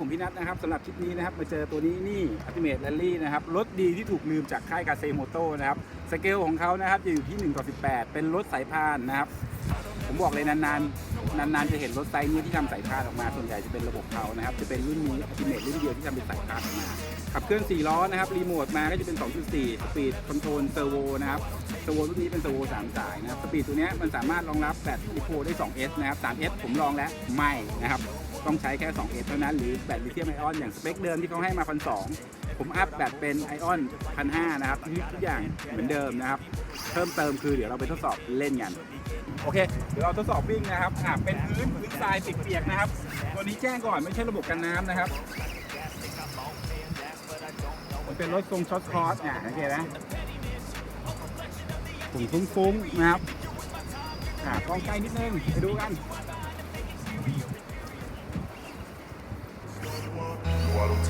ผมพี่นัทนะครับสำหรับคลิปนี้นะครับมาเจอตัวนี้นี่อัติเม e แ a ลลี่นะครับรถดีที่ถูกลืมจากค่ายกาเซโมโตนะครับสเกลของเขานะครับจะอยู่ที่1ต่อ18 เป็นรถสายพานนะครับ ผมบอกเลยนานๆ นานๆ จะเห็นรถไซส์นี้ที่ทำสายพานออกมา ส่วนใหญ่จะเป็นระบบเขานะครับ จะเป็นรุ่นนี้อัติเม e รุ่นเดียวที่ทำเป็นสายพานออกมาขับเคลื่อน4ล้อนะครับรีโมทมาก็จะเป็น 2.4 สปีดคอนโทรลเซอร์โวนะครับเซอร์โวรุ่นนี้เป็นเซอร์โวสามสายนะครับสปีดตัวเนี้ยมันสามารถรองรับแบตลิโพได้ 2S นะครับ 3S ผมลองแล้วไม่นะครับ ต้องใช้แค่ 2S เท่านั้น หรือแบตลิเธียมไอออนอย่างสเปคเดิมที่เขาให้มาพันสผมอัพแบตเป็นไอออนพันห้านะครับทุกอย่างเหมือนเดิมนะครับ เพิ่มเติมคือเดี๋ยวเราไปทดสอบเล่นกันโอเค เดี๋ยวเราทดสอบวิ่งนะครับอ่าเป็นพื้นพื้นทรายเปียกๆนะครับ ตัวนี้แจ้งก่อนไม่ใช่ระบบกันน้ำนะครับมันเป็นรถทรงช็อตคอร์สเนี่ยโอเคนะฝุ่นฟุ้งๆนะครับอ่ากล้องใกล้นิดนึงไปดูกัน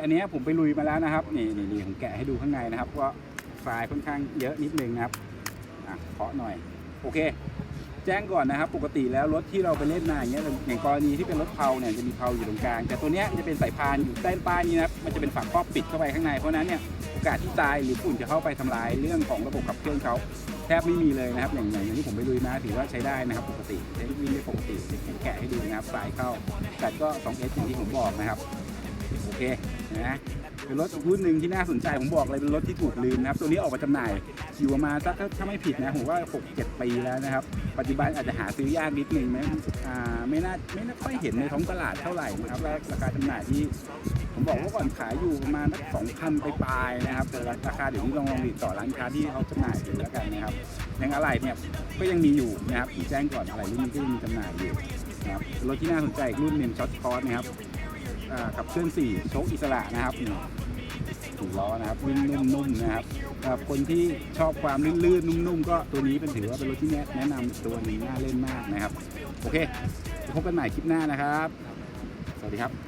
อันนี้ผมไปลุยมาแล้วนะครับนี่นี่นี่ผมแกะให้ดูข้างในนะครับว่าไฟล์ค่อนข้างเยอะนิดนึงนะครับอะเคาะหน่อยโอเค แจ้งก่อนนะครับ ปกติแล้วรถที่เราไปเล่นมาอย่างเงี้ยอย่างกรณีที่เป็นรถเพาเนี่ยจะมีเพาอยู่ตรงกลาง แต่ตัวเนี้ยจะเป็นสายพานอยู่ใต้ป้ายนี้นะครับมันจะเป็นฝักครอบปิดเข้าไปข้างในเพราะนั้นเนี่ยโอกาสที่ทรายหรือฝุ่นจะเข้าไปทำลายเรื่องของระบบขับเคลื่อนเขาแทบไม่มีเลยนะครับอย่างอย่างที่ผมไปลุยมาถือว่าใช้ได้นะครับปกติใช้วิ่งได้ปกติแกะให้ดูนะครับทรายเข้าแต่ก็ 2S อย่างที่ผมบอกนะครับ โอเคนะเป็นรถรุ่นหนึ่งที่น่าสนใจผมบอกเลยเป็นรถที่ถูกลืมนะครับ ตัวนี้ออกมาจำหน่ายอยู่ประมาณสักถ้าถ้าไม่ผิดนะผมว่า 6 7 ปีแล้วนะครับ ปัจจุบันอาจจะหาซื้อยากนิดนึงไหมอ่าไม่น่าไม่น่าค่อยเห็นในท้องตลาดเท่าไหร่นะครับและราคาจำหน่ายที่ผมบอกว่าก่อนขายอยู่ประมาณสักสองพันไปปลายนะครับแต่ราคาเดี๋ยวนี้ลองลองติดต่อร้านค้าที่เขาจำหน่ายดูแล้วกันนะครับยังอะไรเนี่ยก็ยังมีอยู่นะครับผมแจ้งก่อนอะไรรุ่นนี้ก็ยังมีจำหน่ายอยู่นะครับรถที่น่าสนใจอีกรุ่นหนึ่งช็อตคอร์สนะครับ ขับเคลื่อนสี่โชคอิสระนะครับถูกล้อนะครับวิ่งนุ่มๆนะครับสำหรับคนที่ชอบความลื่นๆนุ่มๆก็ตัวนี้เป็นถือว่าเป็นรถที่แนะแนะนำตัวหนี้น่าเล่นมากนะครับ โอเคพบกันใหม่คลิปหน้านะครับ สวัสดีครับ